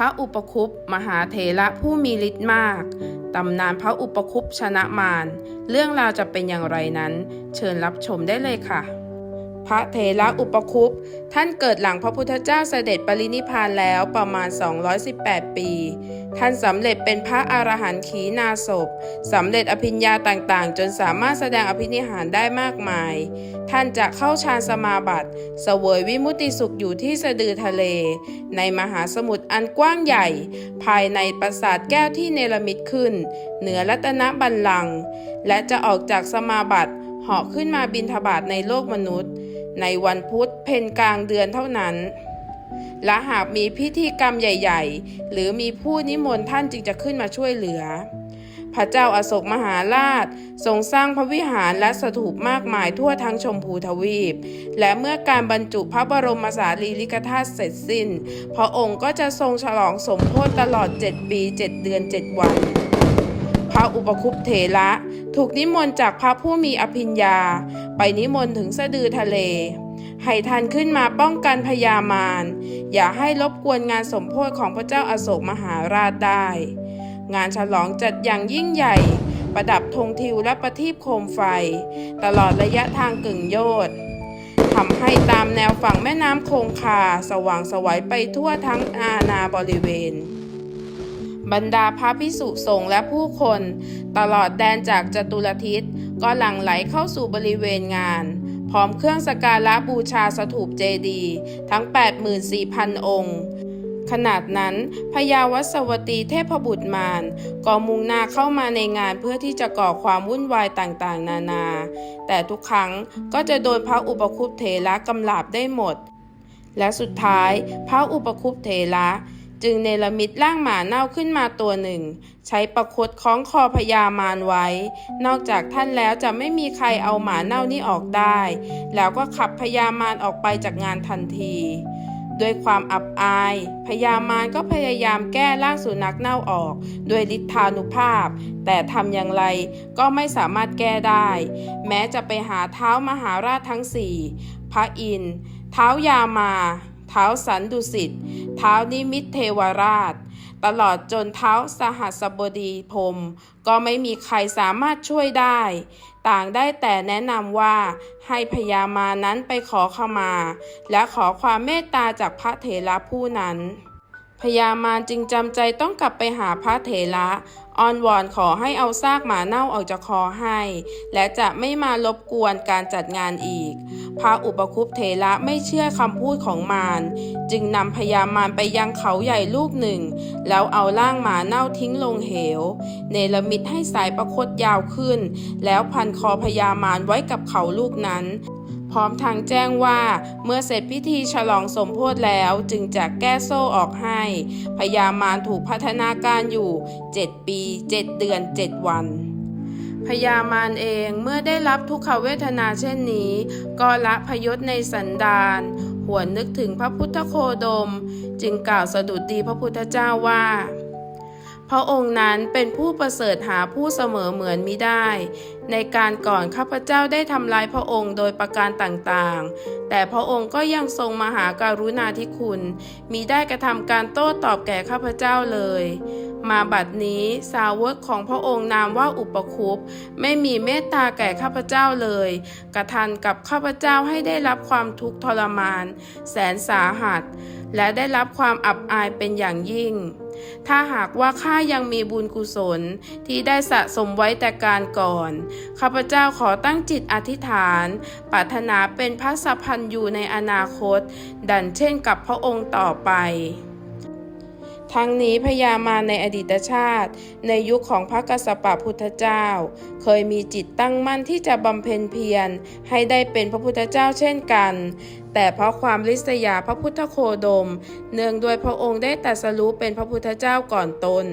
ระอุปคุปมหาเถระผู้มีฤทธิ์มาก ตำนานพระอุปคุปชนะมาร เรื่องราวจะเป็นอย่างไรนั้น เชิญรับชมได้เลยค่ะ พระเถระอุปคุปท่านเกิดหลังพระพุทธเจ้าเสด็จปรินิพานแล้วประมาณ 218 ปี ท่านสำเร็จเป็นพระอรหันต์ขีณาศพสำเร็จอภิญญาต่างๆ จนสามารถแสดงอภินิหารได้มากมาย ท่านจะเข้าฌานสมาบัติเสวยวิมุตติสุขอยู่ที่สะดือทะเล ในมหาสมุทรอันกว้างใหญ่ ภายในปราสาทแก้วที่เนรมิตขึ้น เหนือรัตนบัลลังก์และจะออกจากสมาบัติเหาะขึ้นมาบินทบาทในโลกมนุษย์ ในวันพุธเพนกลางเดือนเท่านั้น และหากมีพิธีกรรมใหญ่ ๆ หรือมีผู้นิมนต์ท่านจึงจะขึ้นมาช่วยเหลือ พระเจ้าอาโศกมหาราชทรงสร้างพระวิหารและสถูปมากมายทั่วทั้งชมพูทวีป และเมื่อการบรรจุพระบรมสารีริกธาตุเสร็จสิ้น พระองค์ก็จะทรงฉลองสมโภชตลอด 7 ปี 7 เดือน 7 วัน ระอุปคุปเถระ ถูกนิมนต์จากพระผู้มีอภิญญา ไปนิมนต์ถึงสะดือทะเล ให้ท่านขึ้นมาป้องกันพญามาร อย่าให้รบกวนงานสมโภชของพระเจ้าอาโศกมหาราชได้ งานฉลองจัดอย่างยิ่งใหญ่ ประดับธงทิวและประทีปโคมไฟ ตลอดระยะทางกึ่งโยธทำให้ตามแนวฝั่งแม่น้ำคงคา สว่างสวัยไปทั่วทั้งอาณาบริเวณ บรรดาพระพิสุสงฆ์และผู้คน ตลอดแดนจากจตุรทิศก็หลั่งไหลเข้าสู่บริเวณงาน พร้อมเครื่องสการะบูชาสถูปเจดีทั้ง 84,000 องค์ขนาดนั้นพญาวัสวตีเทพบุตรมารก็มุ่งหน้าเข้ามาในงานเพื่อที่จะก่อความวุ่นวายต่างๆ นานา แต่ทุกครั้งก็จะโดนพระอุปคุปเถระกำลาบได้หมด และสุดท้ายพระอุปคุปเถระ จึงเนรมิตร่างหมาเน่าขึ้นมาตัวหนึ่ง ใช้ประคตคล้องคอพญามารไว้ นอกจากท่านแล้วจะไม่มีใครเอาหมาเน่านี้ออกได้ แล้วก็ขับพญามารออกไปจากงานทันทีด้วยความอับอายพญามารก็พยายามแก้ร่างสุนัขเน่าออก ด้วยฤทธานุภาพ แต่ทำอย่างไรก็ไม่สามารถแก้ได้ แม้จะไปหาเท้ามหาราชทั้งสี่ พระอินทร์เท้ายามา เท้าสันดุสิตเท้านิมิตเทวราช ตลอดจนเท้าสหัสบดีพรมก็ไม่มีใครสามารถช่วยได้ ต่างได้แต่แนะนำว่าให้พญามานั้นไปขอขมา และขอความเมตตาจากพระเถระผู้นั้น พญามารจึงจำใจต้องกลับไปหาพระเถระอ้อนวอนขอให้เอาซากหมาเน่าออกจากคอให้ และจะไม่มารบกวนการจัดงานอีก พระอุปคุปเถระไม่เชื่อคำพูดของมารจึงนำพญามารไปยังเขาใหญ่ลูกหนึ่ง แล้วเอาร่างหมาเน่าทิ้งลงเหว เนรมิตให้สายประคตยาวขึ้น แล้วพันคอพญามารไว้กับเขาลูกนั้น พร้อมทางแจ้งว่าเมื่อเสร็จพิธีฉลองสมโพธิแล้วจึงจะแก้โซ่ออกให้พญามารถูกพัฒนาการอยู่ 7 ปี 7 เดือน 7 วันพญามารเองเมื่อได้รับทุกขเวทนาเช่นนี้ ก็ละพยศในสันดานหวนนึกถึงพระพุทธโคดม จึงกล่าวสดุดีพระพุทธเจ้าว่า พระองค์นั้นเป็นผู้ประเสริฐหาผู้เสมอเหมือนมิได้ ในการก่อนข้าพเจ้าได้ทำลายพระองค์โดยประการต่างๆ แต่พระองค์ก็ยังทรงมหาการุณาธิคุณ มีได้กระทำการโต้ตอบแก่ข้าพเจ้าเลย มาบัดนี้สาวกของพระองค์นามว่าอุปคุปไม่มีเมตตาแก่ข้าพเจ้าเลย กระทันกับข้าพเจ้าให้ได้รับความทุกข์ทรมาน แสนสาหัส และได้รับความอับอายเป็นอย่างยิ่ง ถ้าหากว่าข้ายังมีบุญกุศลที่ได้สะสมไว้แต่การก่อน ข้าพเจ้าขอตั้งจิตอธิษฐาน ปรารถนาเป็นพระสัพพันยูในอนาคต ดันเช่นกับพระองค์ต่อไป ทั้งนี้พญามาในอดีตชาติ ในยุคของพระกสปะพุทธเจ้า เคยมีจิตตั้งมั่นที่จะบำเพ็ญเพียรให้ได้เป็นพระพุทธเจ้าเช่นกัน แต่เพราะความริษยาพระพุทธโคดม เนื่องด้วยพระองค์ได้ตรัสรู้เป็นพระพุทธเจ้าก่อนตน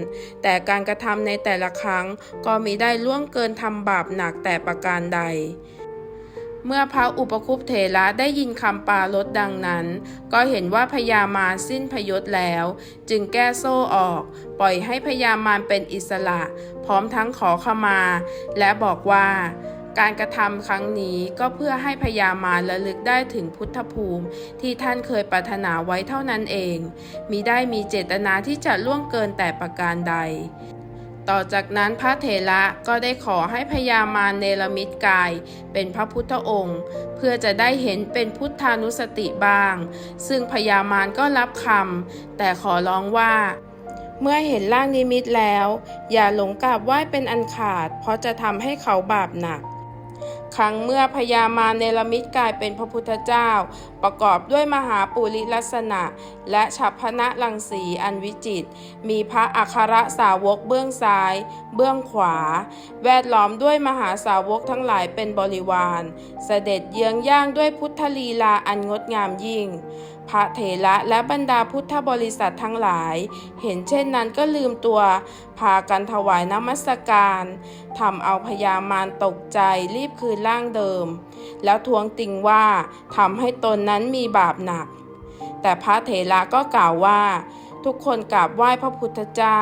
แต่การกระทำในแต่ละครั้งก็มิได้ล่วงเกินทำบาปหนักแต่ประการใด เมื่อพระอุปคุปเถระได้ยินคำปาลดดังนั้น ก็เห็นว่าพญามารสิ้นพยศแล้ว จึงแก้โซ่ออก ปล่อยให้พญามารเป็นอิสระ พร้อมทั้งขอขมา และบอกว่าการกระทำครั้งนี้ก็เพื่อให้พญามารระลึกได้ถึงพุทธภูมิ ที่ท่านเคยปรารถนาไว้เท่านั้นเอง มิได้มีเจตนาที่จะล่วงเกินแต่ประการใด ต่อจากนั้นพระเถระก็ได้ขอให้พญามารเนรมิตกาย เป็นพระพุทธองค์ เพื่อจะได้เห็นเป็นพุทธานุสติบ้าง ซึ่งพญามารก็รับคำแต่ขอร้องว่าเมื่อเห็นร่างนิมิตแล้ว อย่าหลงกราบไหว้เป็นอันขาด เพราะจะทำให้เขาบาปหนัก ครั้งเมื่อพญามาเนรมิตกลายเป็นพระพุทธเจ้า ประกอบด้วยมหาปุริลักษณะ และฉัพพนะรังสีอันวิจิตรมีพระอัครสาวกเบื้องซ้าย เบื้องขวา แวดล้อมด้วยมหาสาวกทั้งหลายเป็นบริวาร เสด็จเยื้องย่างด้วยพุทธลีลาอันงดงามยิ่ง พระเถระและบรรดาพุทธบริษัททั้งหลาย เห็นเช่นนั้นก็ลืมตัว พากันถวายน้ำมัสการทำเอาพญามารตกใจรีบคืนร่างเดิม แล้วทวงติงว่าทำให้ตนนั้นมีบาปหนัก แต่พระเถระก็กล่าวว่า ทุกคนกราบไหว้พระพุทธเจ้า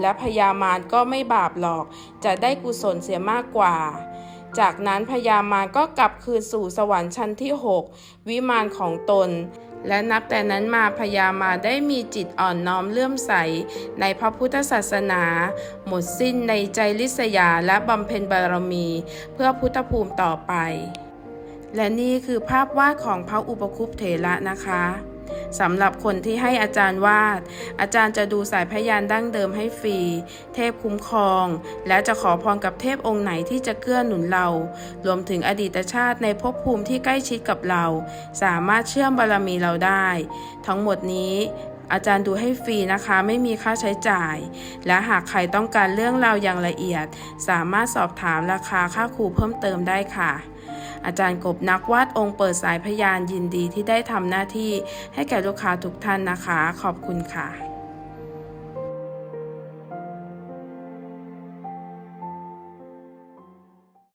และพญามารก็ไม่บาปหรอก จะได้กุศลเสียมากกว่า จากนั้นพญามารก็กลับคืนสู่สวรรค์ชั้นที่ 6 วิมานของตน และนับแต่นั้นมาพญามาได้มีจิตอ่อนน้อมเลื่อมใส ในพระพุทธศาสนา หมดสิ้นในใจลิษยาและบำเพ็ญบารมี เพื่อพุทธภูมิต่อไป และนี่คือภาพวาดของพระอุปคุปเถระนะคะ สำหรับคนที่ให้อาจารย์วาด อาจารย์จะดูสายพยานดั้งเดิมให้ฟรี เทพคุ้มครอง และจะขอพรกับเทพองค์ไหนที่จะเกื้อหนุนเรา รวมถึงอดีตชาติในภพภูมิที่ใกล้ชิดกับเรา สามารถเชื่อมบารมีเราได้ ทั้งหมดนี้อาจารย์ดูให้ฟรีนะคะ ไม่มีค่าใช้จ่าย และหากใครต้องการเรื่องราวอย่างละเอียด สามารถสอบถามราคาค่าครูเพิ่มเติมได้ค่ะ อาจารย์กบนักวาดองค์เปิดสายพยานยินดีที่ได้ทำหน้าที่ให้แก่ลูกค้าทุกท่านนะคะ ขอบคุณค่ะ